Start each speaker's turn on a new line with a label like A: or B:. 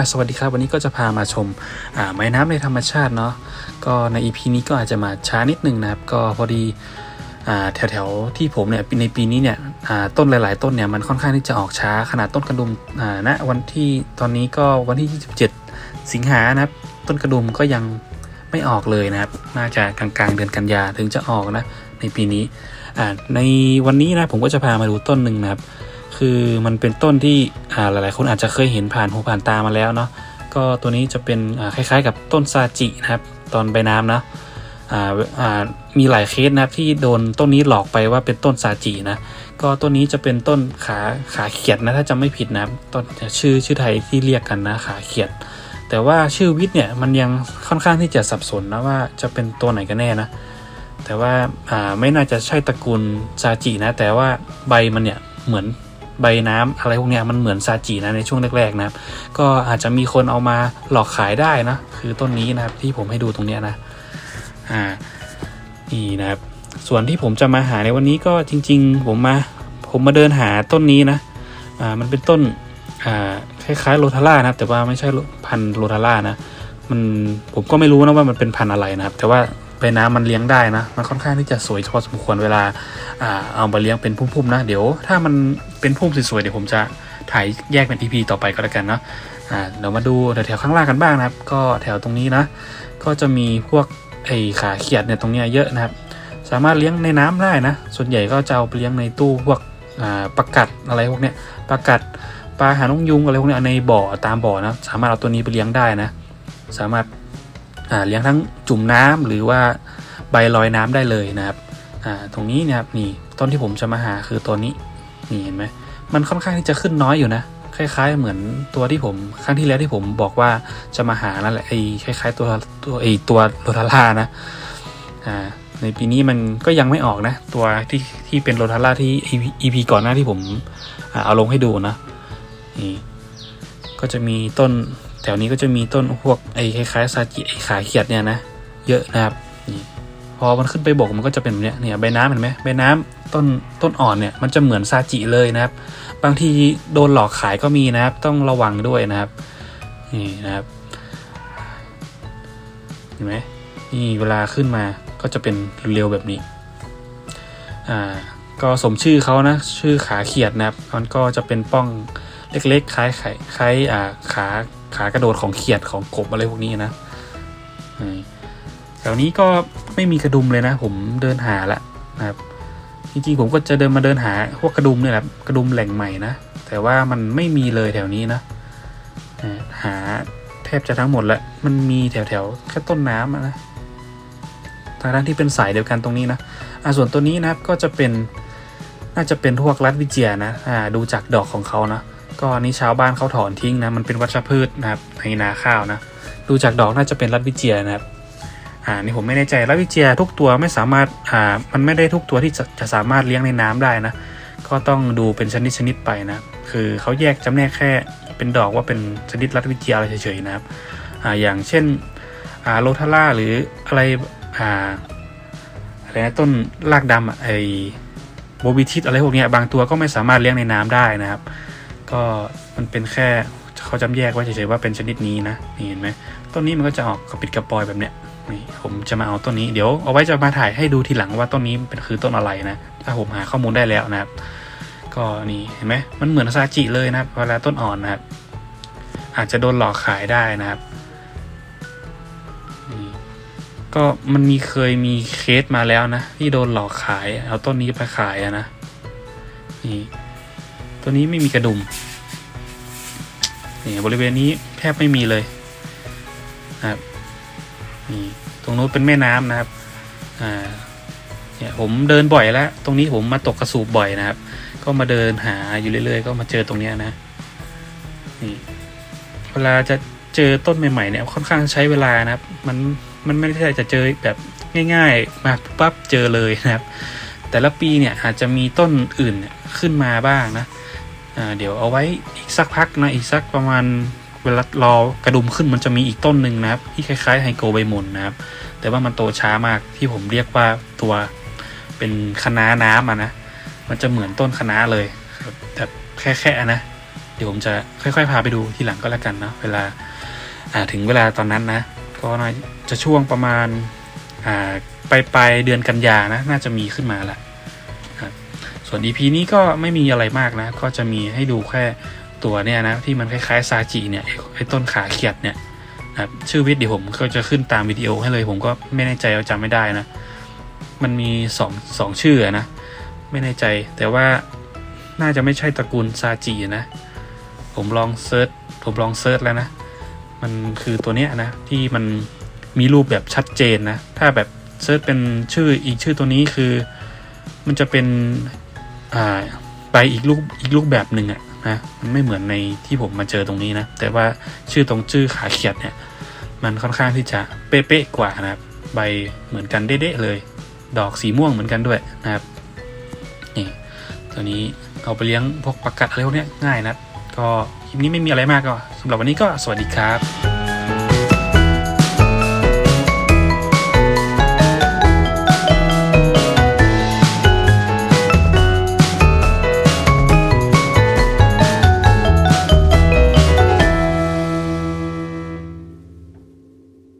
A: ่ะสวัสดีครับ วันนี้ก็จะพามาชมอ่าไม้น้ำในธรรมชาติเนาะก็ใน EP นี้ก็อาจจะมาช้านิดนึงนะครับ ก็พอดีอ่าแถวๆที่ผมเนี่ยในปีนี้เนี่ยอ่าต้นหลาย ๆ ต้นเนี่ยมันค่อนข้างที่จะออกช้าขนาดต้นกระดุมอ่าณวันที่ตอนนี้ก็วันที่ 27 สิงหานะครับ ต้นกระดุมก็ยังไม่ออกเลยนะครับน่าจะกลางๆเดือนกันยาถึงจะออกนะในปีนี้อ่าในวันนี้นะผมก็จะพามาดูต้นหนึ่งนะครับ คือมันเป็นต้นที่หลายๆ คนอาจจะเคยเห็นผ่านหูผ่านตามาแล้วเนาะก็ตัวนี้จะเป็นคล้ายๆ กับต้นซาจินะครับ ตอนใบน้ำนะมีหลายเคสนะครับที่โดนต้นนี้หลอกไปว่าเป็นต้นซาจินะก็ต้นนี้จะเป็นต้นขาขาเขียดนะถ้าจำไม่ผิดนะต้นชื่อชื่อไทยที่เรียกกันนะขาเขียด แต่ว่าชื่อวิทย์เนี่ยมันยังค่อนข้างที่จะสับสนนะว่าจะเป็นตัวไหนกันแน่นะแต่ว่าไม่น่าจะใช่ตระกูลซาจินะแต่ว่าใบมันเนี่ยเหมือน ใบน้ำอะไรพวกนี้มันเหมือนซาจินะในช่วงแรกๆนะครับ ก็อาจจะมีคนเอามาหลอกขายได้นะ คือต้นนี้นะครับที่ผมให้ดูตรงเนี้ยนะอ่านี่นะครับ ส่วนที่ผมจะมาหาในวันนี้ก็จริง ๆ ผมมาผมมาเดินหาต้นนี้นะอ่ามันเป็นต้นอ่าคล้ายๆโรทาร่านะครับแต่ว่าไม่ใช่พันโรทาร่านะมันผมก็ไม่รู้นะว่ามันเป็นพันอะไรนะครับ แต่ว่า ใบน้ำมันเลี้ยงได้นะ มันค่อนข้างที่จะสวยพอสมควรเวลาอ่าเอามาเลี้ยงเป็นพุ่มๆนะ เดี๋ยวถ้ามันเป็นพุ่มสวยๆเดี๋ยวผมจะถ่ายแยกเป็น EP ต่อไปก็แล้วกันเนาะอ่าเดี๋ยวมาดูแถวๆข้างล่างกันบ้างนะครับ ก็แถวตรงนี้นะ ก็จะมีพวกไอขาเขียดเนี่ยตรงนี้เยอะนะครับ สามารถเลี้ยงในน้ำได้นะ ส่วนใหญ่ก็จะเอาไปเลี้ยงในตู้พวกปลากัดอะไรพวกเนี้ยปลากัดปลาหางนกยุงอะไรพวกเนี้ยในบ่อตามบ่อนะ สามารถเอาตัวนี้ไปเลี้ยงได้นะ สามารถ เลี้ยงทั้งจุ่มน้ำหรือว่าใบลอยน้ำได้เลยนะครับอ่าตรงนี้นะครับนี่ต้นที่ผมจะมาหาคือตัวนี้นี่เห็นไหมมันค่อนข้างที่จะขึ้นน้อยอยู่นะคล้าย ๆ เหมือนตัวที่ผมครั้งที่แล้วที่ผมบอกว่าจะมาหานั่นแหละไอ้คล้ายๆตัวตัวไอ้ตัวโรทาร่านะอ่าในปีนี้มันก็ยังไม่ออกนะ ตัวที่ที่เป็นโรทาร่าที่ EP ก่อนหน้าที่ผมเอาลงให้ดูนะนี่ก็จะมีต้น แถวนี้ก็จะมีต้นพวกไอ้คล้ายๆซาจิไอ้ขาเขียดเนี่ยนะ เยอะนะครับนี่พอมันขึ้นไปบกมันก็จะเป็นแบบเนี้ยเนี่ยใบน้ำเห็นไหมใบน้ำต้นต้นอ่อนเนี่ยมันจะเหมือนซาจิเลยนะครับ บางทีโดนหลอกขายก็มีนะครับ ต้องระวังด้วยนะครับนี่นะครับเห็นไหมนี่เวลาขึ้นมาก็จะเป็นเร็วแบบนี้อ่าก็สมชื่อเขานะชื่อขาเขียดนะครับมันก็จะเป็นป้องเล็กๆคล้ายไข่คล้ายอ่าขา ขากระโดดของเขียดของกบอะไรพวกนี้นะแถวนี้ก็ไม่มีกระดุมเลยนะ ผมเดินหาละนะครับ จริงๆผมก็จะเดินมาเดินหาพวกกระดุมเนี่ยแหละกระดุมแหล่งใหม่นะแต่ว่ามันไม่มีเลยแถวนี้นะหาแทบจะทั้งหมดละมันมีแถวๆแค่ต้นน้ำนะทางด้านที่เป็นสายเดียวกันตรงนี้นะอ่าส่วนตัวนี้นะครับก็จะเป็นน่าจะเป็นพวกรัดวิเจียนะอ่าดูจากดอกของเขานะ ก็นนี้ชาวบ้านเขาถอนทิ้งนะ มันเป็นวัชพืชนะครับในนาข้าวนะ ดูจากดอกน่าจะเป็นรัดวิเจียนะครับ อ่า นี่ผมไม่แน่ใจรัดวิเจียทุกตัวไม่สามารถ อ่า มันไม่ได้ทุกตัวที่จะจะสามารถเลี้ยงในน้ำได้นะ ก็ต้องดูเป็นชนิดชนิดไปนะ คือเขาแยกจำแนกแค่เป็นดอกว่าเป็นชนิดรัดวิเจียอะไรเฉยๆนะครับ อ่า อย่างเช่น อ่าโลทาร่าหรืออะไร อ่า อะไรนะต้นรากดำอะไอโบบิทิสอะไรพวกเนี้ยบางตัวก็ไม่สามารถเลี้ยงในน้ำได้นะครับ ก็มันเป็นแค่เขาจำแยกไว้เฉยๆว่าเป็นชนิดนี้นะนี่เห็นไหมต้นนี้มันก็จะออกกระปิดกระปอยแบบเนี้ยนี่ผมจะมาเอาต้นนี้เดี๋ยวเอาไว้จะมาถ่ายให้ดูทีหลังว่าต้นนี้เป็นคือต้นอะไรนะถ้าผมหาข้อมูลได้แล้วนะครับ ก็นี่เห็นไหมมันเหมือนซาจิเลยนะครับเวลาต้นอ่อนนะครับ อาจจะโดนหลอกขายได้นะครับนี่ก็มันมีเคยมีเคสมาแล้วนะ ที่โดนหลอกขาย เอาต้นนี้ไปขายอะนะนี่ ตัวนี้ไม่มีกระดุมนี่บริเวณนี้แทบไม่มีเลยนะครับนี่ตรงนู้นเป็นแม่น้ำนะครับอ่าเนี่ยผมเดินบ่อยแล้ว ตรงนี้ผมมาตกกระสูบบ่อยนะครับ ก็มาเดินหาอยู่เรื่อยๆ ก็มาเจอตรงเนี้ยนะนี่เวลาจะเจอต้นใหม่ๆเนี่ยค่อนข้างใช้เวลานะครับ มันมันไม่ได้จะเจอแบบง่ายๆ มาปั๊บเจอเลยนะครับ แต่ละปีเนี่ยอาจจะมีต้นอื่นขึ้นมาบ้างนะ เดี๋ยวเอาไว้อีกสักพักนะอีกสักประมาณเวลารอกระดุมขึ้นมันจะมีอีกต้นหนึ่งนะครับ ที่คล้ายๆไฮโกใบหมนนะครับ แต่ว่ามันโตช้ามากที่ผมเรียกว่าตัวเป็นคณะน้ำอะนะ มันจะเหมือนต้นคณะเลยแบบแบบแค่ๆนะ เดี๋ยวผมจะค่อยๆ พาไปดูทีหลังก็แล้วกันเนาะเวลาถึงเวลาตอนนั้นนะ ก็น่าจะช่วงประมาณอ่าปลายปลายเดือนกันยานะ น่าจะมีขึ้นมาละ ส่วน EP นี้ก็ไม่มีอะไรมากนะ ก็จะมีให้ดูแค่ตัวเนี่ยนะที่มันคล้ายๆซาจิเนี่ยไอ้ต้นขาเขียดเนี่ยนะชื่อวิทย์เดี๋ยวผมก็จะขึ้นตามวิดีโอให้เลยผมก็ไม่แน่ใจเอาจำไม่ได้นะ มันมีสองสองชื่อนะ ไม่แน่ใจแต่ว่าน่าจะไม่ใช่ตระกูลซาจินะ ผมลองเซิร์ชผมลองเซิร์ชแล้วนะ มันคือตัวเนี้ยนะที่มันมีรูปแบบชัดเจนนะ ถ้าแบบเซิร์ชเป็นชื่ออีกชื่อตัวนี้คือ มันจะเป็น ไปอีกรูปอีกรูปแบบหนึ่งอะนะมันไม่เหมือนในที่ผมมาเจอตรงนี้นะ แต่ว่าชื่อตรงชื่อขาเขียดเนี่ย มันค่อนข้างที่จะเป๊ะๆกว่านะครับ ใบเหมือนกันเด๊ะๆเลย ดอกสีม่วงเหมือนกันด้วยนะครับนี่ตัวนี้เอาไปเลี้ยงพวกประกัดอะไรพวกนี้ง่ายนะก็คลิปนี้ไม่มีอะไรมากก็สำหรับวันนี้ก็สวัสดีครับ